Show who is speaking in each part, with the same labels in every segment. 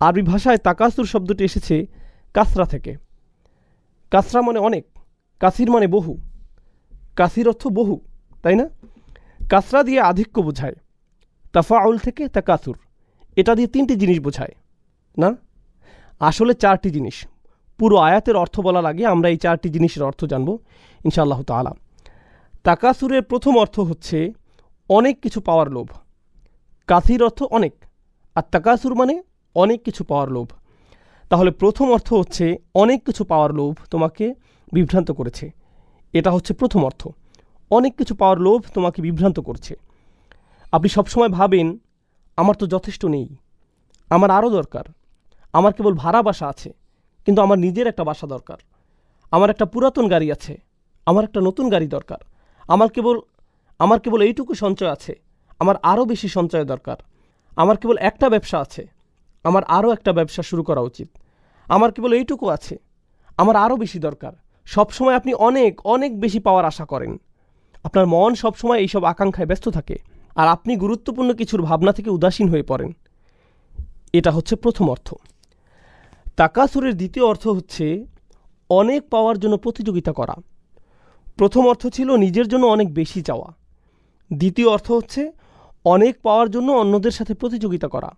Speaker 1: আরবি ভাষায় তাকাসুর শব্দটি এসেছে কাসরা থেকে। কাসরা মানে অনেক, কাসির মানে বহু। কাসির অর্থ বহু, তাই না? কাসরা দিয়ে আধিক্য বোঝায়। তাফাউল থেকে তাকাসুর, এটা দিয়ে তিনটি জিনিস বোঝায়, না? আসলে চারটি জিনিস। পুরো আয়াতের অর্থ বলার আগে আমরা এই চারটি জিনিসের অর্থ জানব, ইনশাআল্লাহ তালা তাকাসুরের প্রথম অর্থ হচ্ছে অনেক কিছু পাওয়ার লোভ। কাসির অর্থ অনেক, আর তাকাসুর মানে অনেক কিছু পাওয়ার লোভ। তাহলে প্রথম অর্থ হচ্ছে অনেক কিছু পাওয়ার লোভ তোমাকে বিভ্রান্ত করেছে। এটা হচ্ছে প্রথম অর্থ। অনেক কিছু পাওয়ার লোভ তোমাকে বিভ্রান্ত করছে। আপনি সবসময় ভাবেন, আমার তো যথেষ্ট নেই। আমার আরও দরকার। আমার কেবল ভাড়া বাসা আছে, কিন্তু আমার নিজের একটা বাসা দরকার। আমার একটা পুরাতন গাড়ি আছে, আমার একটা নতুন গাড়ি দরকার। আমার কেবল আমার কেবল এইটুকু সঞ্চয় আছে, আমার আরও বেশি সঞ্চয় দরকার। আমার কেবল একটা ব্যবসা আছে আমার আরও একটা ব্যবসা শুরু করা উচিত। আমার কেবল এইটুকু আছে। আমার আরও বেশি দরকার। সবসময় আপনি অনেক অনেক বেশি পাওয়ার আশা করেন। আপনার মন সবসময় এইসব আকাঙ্ক্ষায় ব্যস্ত থাকে আর আপনি গুরুত্বপূর্ণ কিছুর ভাবনা থেকে উদাসীন হয়ে পড়েন। এটা হচ্ছে প্রথম অর্থ। তাকাসুরের দ্বিতীয় অর্থ হচ্ছে অনেক পাওয়ার জন্য প্রতিযোগিতা করা। প্রথম অর্থ ছিল নিজের জন্য অনেক বেশি চাওয়া। দ্বিতীয় অর্থ হচ্ছে অনেক পাওয়ার জন্য অন্যদের সাথে প্রতিযোগিতা করা।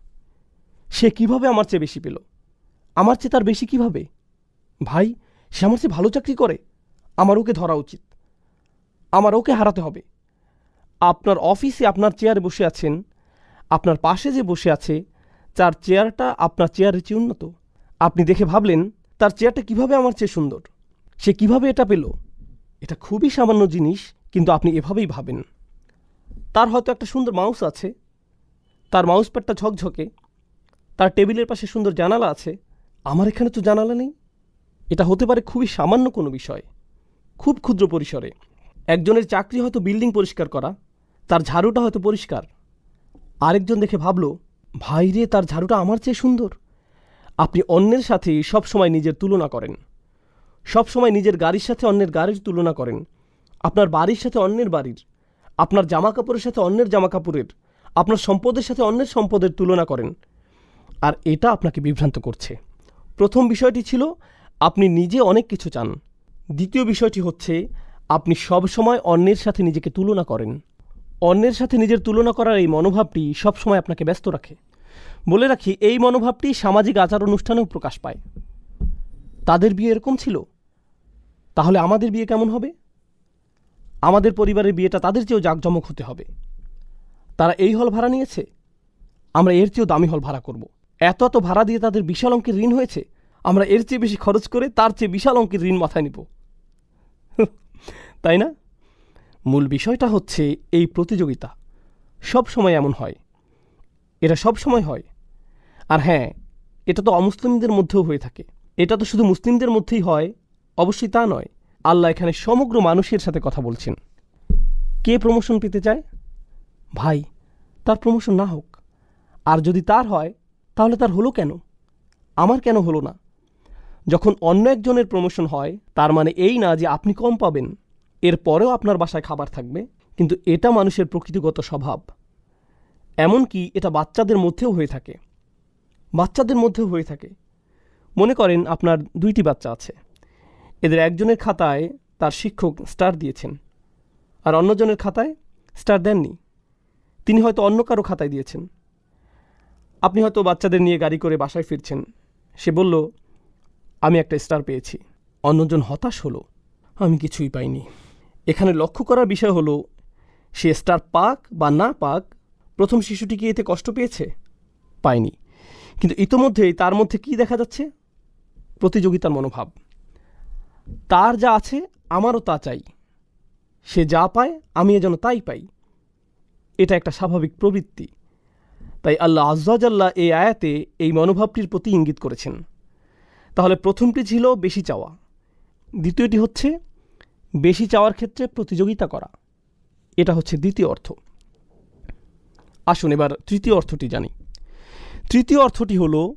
Speaker 1: সে কীভাবে আমার চেয়ে বেশি পেল? আমার চেয়ে তার বেশি কীভাবে? ভাই, সে আমার চেয়ে ভালো চাকরি করে। আমার ওকে ধরা উচিত। আমার ওকে হারাতে হবে। আপনার অফিসে আপনার চেয়ারে বসে আছেন, আপনার পাশে যে বসে আছে, তার চেয়ারটা আপনার চেয়ারের চেয়ে উন্নত। আপনি দেখে ভাবলেন, তার চেয়ারটা কীভাবে আমার চেয়ে সুন্দর? সে কীভাবে এটা পেল? এটা খুবই সামান্য জিনিস, কিন্তু আপনি এভাবেই ভাবেন। তার হয়তো একটা সুন্দর মাউস আছে। তার মাউস প্যাডটা ঝকঝকে। তার টেবিলের পাশে সুন্দর জানালা আছে। আমার এখানে তো জানালা নেই। এটা হতে পারে খুবই সামান্য কোনো বিষয়। খুব ক্ষুদ্র পরিসরে। একজনের চাকরি হয়তো বিল্ডিং পরিষ্কার করা, তার ঝাড়ুটা হয়তো পরিষ্কার। আরেকজন দেখে ভাবল, ভাই রে, তার ঝাড়ুটা আমার চেয়ে সুন্দর। আপনি অন্যের সাথে সব সময় নিজের তুলনা করেন। সব সময় নিজের গাড়ির সাথে অন্যের গাড়ির তুলনা করেন। আপনার বাড়ির সাথে অন্যের বাড়ির। আপনার জামা কাপড়ের সাথে অন্যের জামা কাপড়ের আপনার সম্পদের সাথে অন্যের সম্পদের তুলনা করেন। আর এটা আপনাকে বিভ্রান্ত করছে। প্রথম বিষয়টি ছিল, আপনি নিজে অনেক কিছু চান। দ্বিতীয় বিষয়টি হচ্ছে, আপনি সব সময় অন্যের সাথে নিজেকে তুলনা করেন। অন্যের সাথে নিজের তুলনা করার এই মনোভাবটি সবসময় আপনাকে ব্যস্ত রাখে। বলে রাখি, এই মনোভাবটি সামাজিক আচার অনুষ্ঠানেও প্রকাশ পায়। তাদের বিয়ে এরকম ছিল? তাহলে আমাদের বিয়ে কেমন হবে? আমাদের পরিবারের বিয়েটা তাদের চেয়েও জাঁকজমক হতে হবে। তারা এই হল ভাড়া নিয়েছে? আমরা এর চেয়েও দামি হল ভাড়া করব। এত এত ভাড়া দিয়ে তাদের বিশাল অঙ্কের ঋণ হয়েছে? আমরা এর চেয়ে বেশি খরচ করে তার চেয়ে বিশাল অঙ্কের ঋণ মাথায় নিব। তাই না? মূল বিষয়টা হচ্ছে এই প্রতিযোগিতা। সব সময় এমন হয়। এটা সব সময় হয়। আর হ্যাঁ এটা তো অমুসলিমদের মধ্যেও হয়ে থাকে। এটা তো শুধু মুসলিমদের মধ্যেই হয়, অবশ্যই তা নয়। আল্লাহ এখানে সমগ্র মানুষের সাথে কথা বলছেন। কে প্রমোশন পেতে চায়? ভাই, তার প্রমোশন না হোক। আর যদি তার হয় তাহলে তার হলো কেন? আমার কেন হলো না? যখন অন্য একজনের প্রমোশন হয়, তার মানে এই না যে আপনি কম পাবেন। এর পরেও আপনার বাসায় খাবার থাকবে, কিন্তু এটা মানুষের প্রকৃতিগত স্বভাব। এমনকি এটা বাচ্চাদের মধ্যেও হয়ে থাকে। বাচ্চাদের মধ্যেও হয়ে থাকে। মনে করেন আপনার দুইটি বাচ্চা আছে। এদের একজনের খাতায় তার শিক্ষক স্টার দিয়েছেন, আর অন্যজনের খাতায় স্টার দেননি। তিনি হয়তো অন্য কারও খাতায় দিয়েছেন। আপনি হয়তো বাচ্চাদের নিয়ে গাড়ি করে বাসায় ফিরছেন। সে বলল, আমি একটা স্টার পেয়েছি। অন্যজন হতাশ হলো, আমি কিছুই পাইনি। এখানে লক্ষ্য করার বিষয় হলো, সে স্টার পাক বা না পাক, প্রথম শিশুটি কি এতে কষ্ট পেয়েছে? পায়নি। কিন্তু ইতোমধ্যেই তার মধ্যে কি দেখা যাচ্ছে? প্রতিযোগিতার মনোভাব। তার যা আছে, আমারও তা চাই। সে যা পায়, আমিও যেন তাই পাই। এটা একটা স্বাভাবিক প্রবৃত্তি। তাই আল্লাহ আজ্লাহ এই আয়াতে এই মনোভাবটির প্রতি ইঙ্গিত করেছেন। তাহলে প্রথমটি ছিল বেশি চাওয়া। দ্বিতীয়টি হচ্ছে বেশি চাওয়ার ক্ষেত্রে প্রতিযোগিতা করা। এটা হচ্ছে দ্বিতীয় অর্থ। আসুন এবার তৃতীয় অর্থটি জানি। তৃতীয় অর্থটি হলো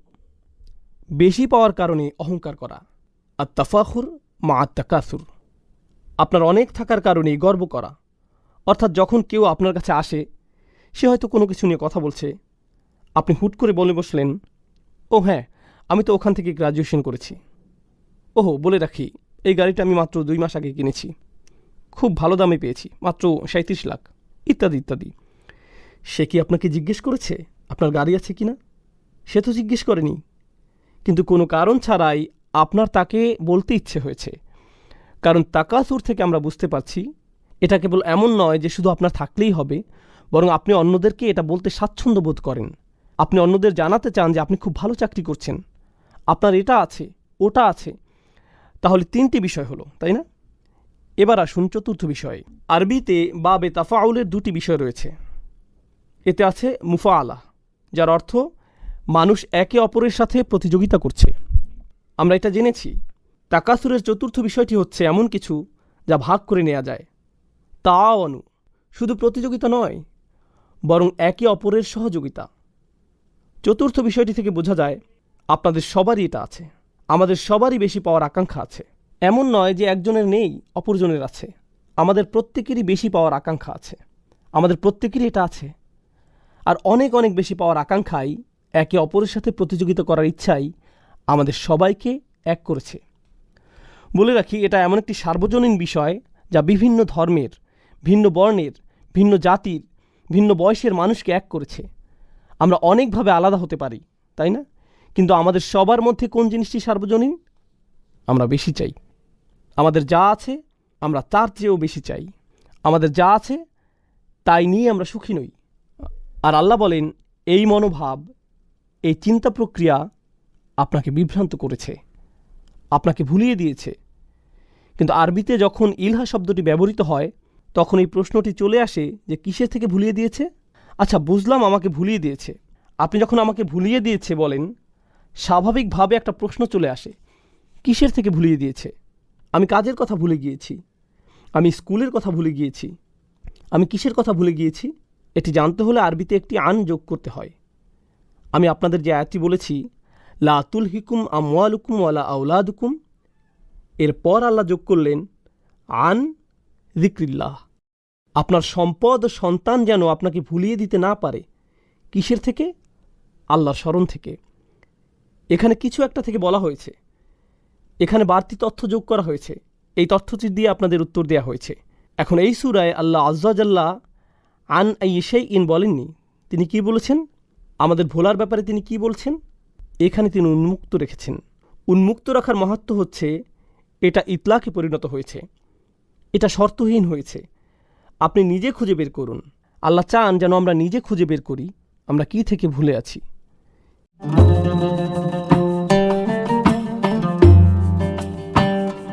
Speaker 1: বেশি পাওয়ার কারণে অহংকার করা আর তাফাখুর মা আত্মাকাসুর আপনার অনেক থাকার কারণে গর্ব করা। অর্থাৎ যখন কেউ আপনার কাছে আসে, সে হয়তো কোনো কিছু নিয়ে কথা বলছে আপনি হুট করে বলে বসলেন, ও হ্যাঁ আমি তো ওখান থেকে গ্রাজুয়েশন করেছি। ওহো, বলে রাখি, এই গাড়িটা আমি মাত্র দুই মাস আগে কিনেছি। খুব ভালো দামে পেয়েছি, মাত্র সাঁত্রিশ লাখ। ইত্যাদি ইত্যাদি। সে কি আপনাকে জিজ্ঞেস করেছে, আপনার গাড়ি আছে কি না সে তো জিজ্ঞেস করেনি। কিন্তু কোনো কারণ ছাড়াই আপনার তাকে বলতে ইচ্ছে হয়েছে। কারণ তাকাসুর থেকে আমরা বুঝতে পারছি, এটা কেবল এমন নয় যে শুধু আপনার থাকলেই হবে, বরং আপনি অন্যদেরকে এটা বলতে স্বাচ্ছন্দ্য বোধ করেন। আপনি অন্যদের জানাতে চান যে আপনি খুব ভালো চাকরি করছেন। আপনার এটা আছে, ওটা আছে। তাহলে তিনটি বিষয় হলো, তাই না? এবার আসুন চতুর্থ বিষয়ে। আরবিতে বা বেতাফাউলের দুটি বিষয় রয়েছে। এতে আছে মুফা আলা যার অর্থ মানুষ একে অপরের সাথে প্রতিযোগিতা করছে। আমরা এটা জেনেছি। তাকাসুরের চতুর্থ বিষয়টি হচ্ছে এমন কিছু যা ভাগ করে নেওয়া যায়। তাও অনু শুধু প্রতিযোগিতা নয়, বরং একে অপরের সহযোগিতা। চতুর্থ বিষয়টি থেকে বোঝা যায়, আপনাদের সবারই এটা আছে। আমাদের সবারই বেশি পাওয়ার আকাঙ্ক্ষা আছে। এমন নয় যে একজনের নেই, অপরজনের আছে। আমাদের প্রত্যেকেরই বেশি পাওয়ার আকাঙ্ক্ষা আছে। আমাদের প্রত্যেকেরই এটা আছে। আর অনেক অনেক বেশি পাওয়ার আকাঙ্ক্ষাই একে অপরের সাথে প্রতিযোগিতা করার ইচ্ছাই আমাদের সবাইকে এক করেছে। বলে রাখি, এটা এমন একটি সার্বজনীন বিষয় যা বিভিন্ন ধর্মের, ভিন্ন বর্ণের, ভিন্ন জাতির, ভিন্ন বয়সের মানুষকে এক করেছে। আমরা অনেকভাবে আলাদা হতে পারি, তাই না? কিন্তু আমাদের সবার মধ্যে কোন জিনিসটি সার্বজনীন? আমরা বেশি চাই। আমাদের যা আছে, আমরা তার চেয়েও বেশি চাই। আমাদের যা আছে, তাই নিয়ে আমরা সুখী নই। আর আল্লাহ বলেন, এই মনোভাব, এই চিন্তা প্রক্রিয়া আপনাকে বিভ্রান্ত করেছে, আপনাকে ভুলিয়ে দিয়েছে। কিন্তু আরবিতে যখন ইলহা শব্দটি ব্যবহৃত হয়, তখন এই প্রশ্নটি চলে আসে যে কিসের থেকে ভুলিয়ে দিয়েছে? আচ্ছা বুঝলাম আমাকে ভুলিয়ে দিয়েছে। আপনি যখন আমাকে ভুলিয়ে দিয়েছে বলেন, স্বাভাবিকভাবে একটা প্রশ্ন চলে আসে। কিসের থেকে ভুলিয়ে দিয়েছে? আমি কাজের কথা ভুলে গিয়েছি। আমি স্কুলের কথা ভুলে গিয়েছি। আমি কিসের কথা ভুলে গিয়েছি? এটি জানতে হলে আরবিতে একটি আন যোগ করতে হয়। আমি আপনাদের যে আয়াতটি বলেছি, লা তুল হিকুম আমওয়ালুকুম ওয়ালা আউলাদুকুম এরপর আল্লাহ যোগ করলেন, আন জিক্রিল্লাহ আপনার সম্পদ, সন্তান যেন আপনাকে ভুলিয়ে দিতে না পারে। কিসের থেকে? আল্লাহর স্মরণ থেকে। এখানে কিছু একটা থেকে বলা হয়েছে। এখানে বাড়তি তথ্য যোগ করা হয়েছে। এই তথ্যটি দিয়ে আপনাদের উত্তর দেওয়া হয়েছে। এখন এই সুরায় আল্লাহ আজ্জাজাল্লাহ আন ইসেই ইন বলেননি। তিনি কি বলেছেন? আমাদের ভোলার ব্যাপারে তিনি কি বলছেন? এখানে তিনি উন্মুক্ত রেখেছেন। উন্মুক্ত রাখার মাহাত্ম হচ্ছে, এটা ইতলাকে পরিণত হয়েছে। এটা শর্তহীন হয়েছে। আপনি নিজে খুঁজে বের করুন। আল্লাহ চান যেন আমরা নিজে খুঁজে বের করি। আমরা কি থেকে ভুলে আছি?